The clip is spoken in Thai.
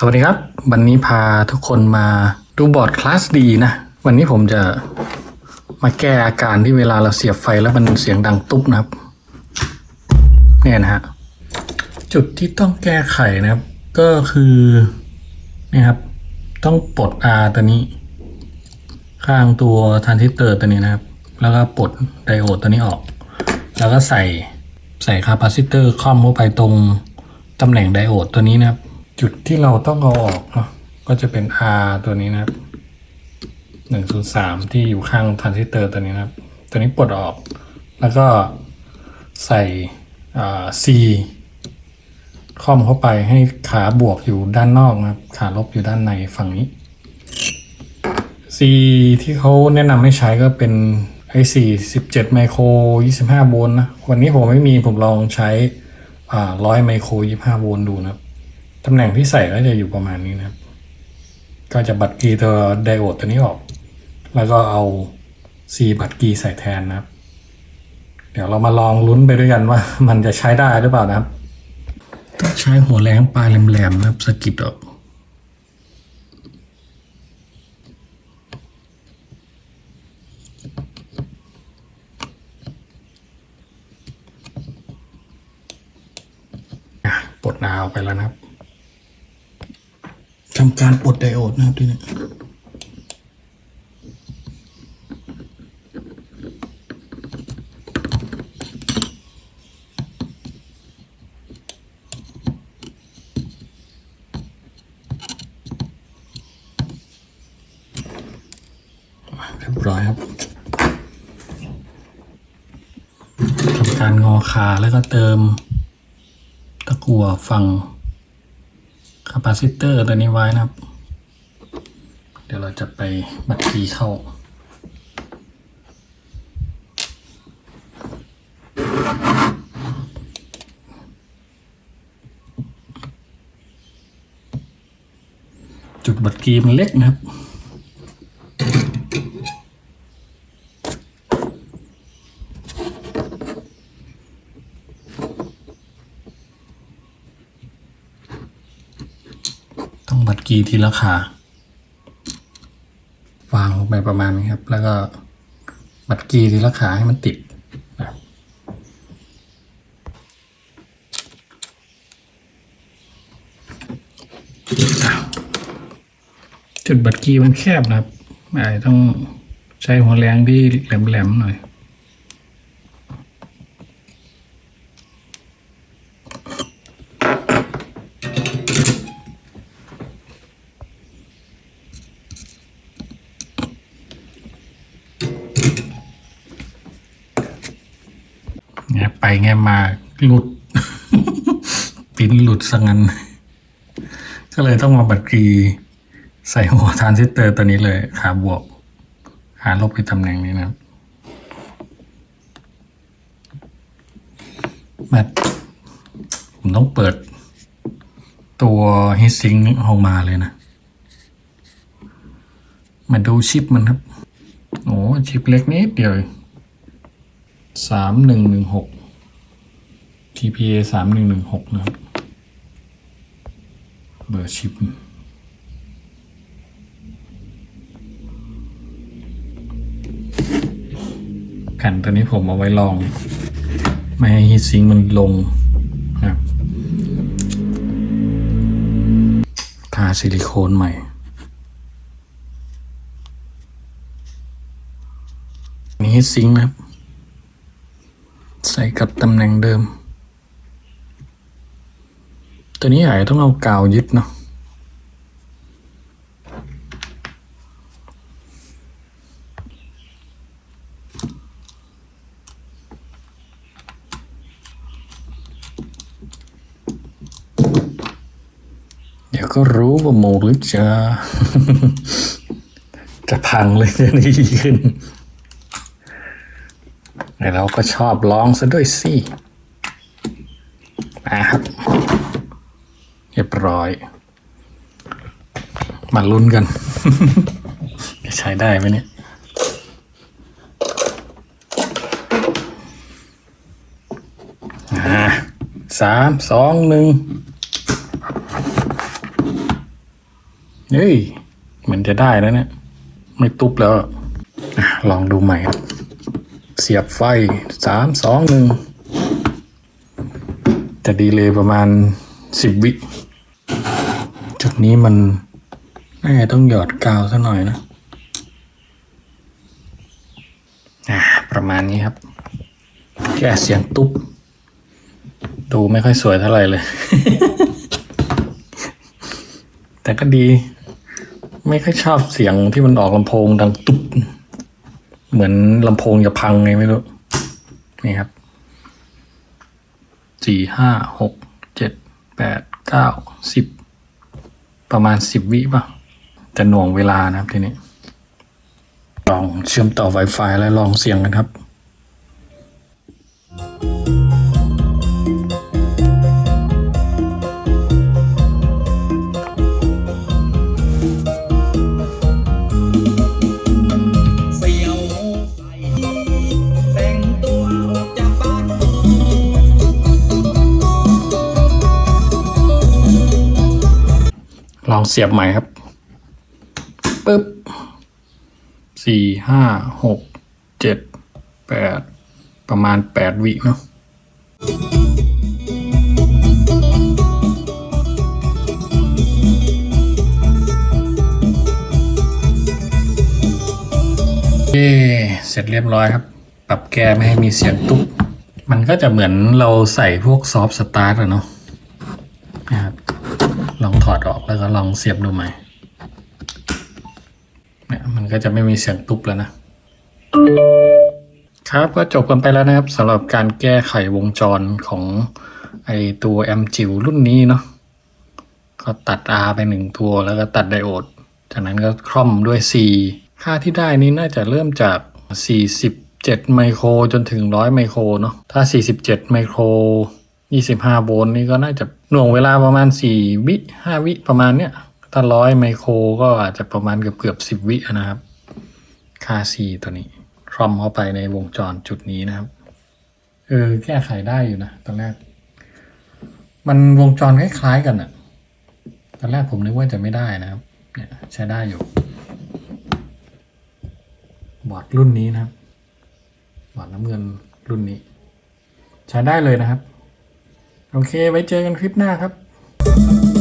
สวัสดีครับ วันนี้พาทุกคนมาดูบอร์ดคลาสดีนะ วันนี้ผมจะมาแก้อาการที่เวลาเราเสียบไฟแล้วมันเสียงดังตุ๊บนะครับ เนี่ยนะฮะ จุดที่ต้องแก้ไขนะครับ ก็คือนี่ครับ ต้องปลด R ตัวนี้ ข้างตัวทรานซิสเตอร์ตัวนี้นะครับ แล้วก็ปลดไดโอดตัวนี้ออก แล้วก็ใส่ใส่คาปาซิเตอร์คอมเข้าไปตรงตำแหน่งไดโอดตัวนี้นะครับ จุดที่เราต้องเอาออกเนาะก็จะเป็น R ตัวนี้นะครับหนึ่งศูนย์สามที่อยู่ข้างทรานซิสเตอร์ตัวนี้นะครับ ตัวนี้ปลดออก แล้วก็ใส่อ่า C คอมเข้าไปให้ขาบวกอยู่ด้านนอกนะครับ ขาลบอยู่ด้านในฝั่งนี้ C ที่เขาแนะนำให้ใช้ก็เป็น i4 17ไมโคร25โวลต์นะ วันนี้ผมไม่มีผมลองใช้อ่า100ไมโคร25โวลต์ดูนะครับ ตำแหน่งที่ใส่ก็จะอยู่ประมาณนี้นะครับ ก็จะบัตรกีตัวไดโอดตัวนี้ออก แล้วก็เอา C บัตรกีใส่แทนนะครับ เดี๋ยวเรามาลองลุ้นไปด้วยกันว่า มันจะใช้ได้หรือเปล่านะครับ ต้องใช้หัวแรงปลายแหลมๆนะครับสะกิดออกอะปลดดาวไปแล้วนะครับ ทำการปลดไดโอดนะครับทีนี้เรียบร้อยครับทำการงอขาแล้วก็เติมตะกั่วฝั่งาปาซิเตอร์ตัวนี้ไว้นะครับ เดี๋ยวเราจะไปบัตรกีเข้า จุดบัตรกีมันเล็กนะครับ ต้องบัตร กีทีละขาวางลงไปประมาณนี้ครับ แล้วก็บัตรกีทีละขาให้มันติดจุดบัตรกีมันแคบนะครับอาจต้องใช้หัวแรงที่แหลมๆหน่อย แงะไปงมาหลุด ปิ้นหลุดสังงันก็เลยต้องมาบัตรกีใส่หัวทานซิสเตอร์ตัวนี้เลยขาบวกขาลบไปตำแหน่งนี้นะครับมาผมต้องเปิดตัวฮิซิงออกมาเลยนะ มาดูชิปมันครับ โอ้ชิปเล็กนิดเดียวสามหนึ่งหนึ่งหก TPA สามหนึ่งหนึ่งหกนะครับ เบอร์ชิปแผ่นตัวนี้ผมเอาไว้ลอง ไม่ให้ฮีทซิงมันลงนะครับทาซิลิโคนใหม่นี่ฮีทซิงนะครับ ใส่กับตำแหน่งเดิม ตัวนี้อาจจะต้องเอากาวยึดเนาะเดี๋ยวก็รู้ว่าโมหรือจะจะพังเลยจะดีขึ้นแต่เราก็ชอบลองซะด้วยสิมาครับ รียบร้อย มาลุ้นกันจะใช้ได้ไหมเนี่ยสามสองหนึ่งเฮ้ยเหมือนจะได้แล้วเนี่ย ไม่ตุบแล้วลองดูใหม่ครับเสียบไฟสามสองหนึ่งจะดีเลยประมาณสิบวิ จุดนี้มันน่าจะต้องหยอดกาวซะหน่อยนะอ่าประมาณนี้ครับแก้เสียงตุ๊บ ดูไม่ค่อยสวยเท่าไหร่เลย แต่ก็ดี ไม่ค่อยชอบเสียงที่มันออกลำโพงดังตุ๊บ เหมือนลำโพงจะพังไงไม่รู้ นี่ครับ สี่ห้าหก เจ็ด แปด เก้า สิบ ประมาณสิบวิป่ะแต่หน่วงเวลานะครับทีนี้ ลองเชื่อมต่อ Wi-Fi และลองเสียงกันครับ เสียบใหม่ครับปึ๊บสี่ห้าหกเจ็ดแปดประมาณแปดวิเนาะเย้เสร็จเรียบร้อยครับ ปรับแก้ไม่ให้มีเสียงตุ๊บมันก็จะเหมือนเราใส่พวกซอฟต์สตาร์ทอะเนาะนะครับ ลองถอดออกแล้วก็ลองเสียบดูใหม่เนี่ยมันก็จะไม่มีเสียงตุ๊บแล้วนะครับก็จบกันไปแล้วนะครับสำหรับการแก้ไขวงจรของไอตัวแอมจิ๋วรุ่นนี้เนาะก็ตัด R ไปหนึ่งตัวแล้วก็ตัดไดโอด จากนั้นก็คร่อมด้วย C ค่าที่ได้นี้น่าจะเริ่มจาก 47 ไมโครจนถึง 100 ไมโครเนาะถ้า 47 ไมโคร 25โวลต์นี่ก็น่าจะหน่วงเวลาประมาณ4วิ5วิประมาณเนี้ยถ้า100ไมโครก็อาจจะประมาณเกือบเกือบ10วินะครับ ค่า C ตัวนี้ครอมเข้าไปในวงจรจุดนี้นะครับ เออ แก้ไขได้อยู่นะตอนแรก มันวงจรคล้ายๆกันอะตอนแรกผมนึกว่าจะไม่ได้นะครับ เนี่ยใช้ได้อยู่ บอร์ดรุ่นนี้นะครับ บอร์ดน้ำเงินรุ่นนี้ ใช้ได้เลยนะครับ โอเค ไว้เจอกันคลิปหน้าครับ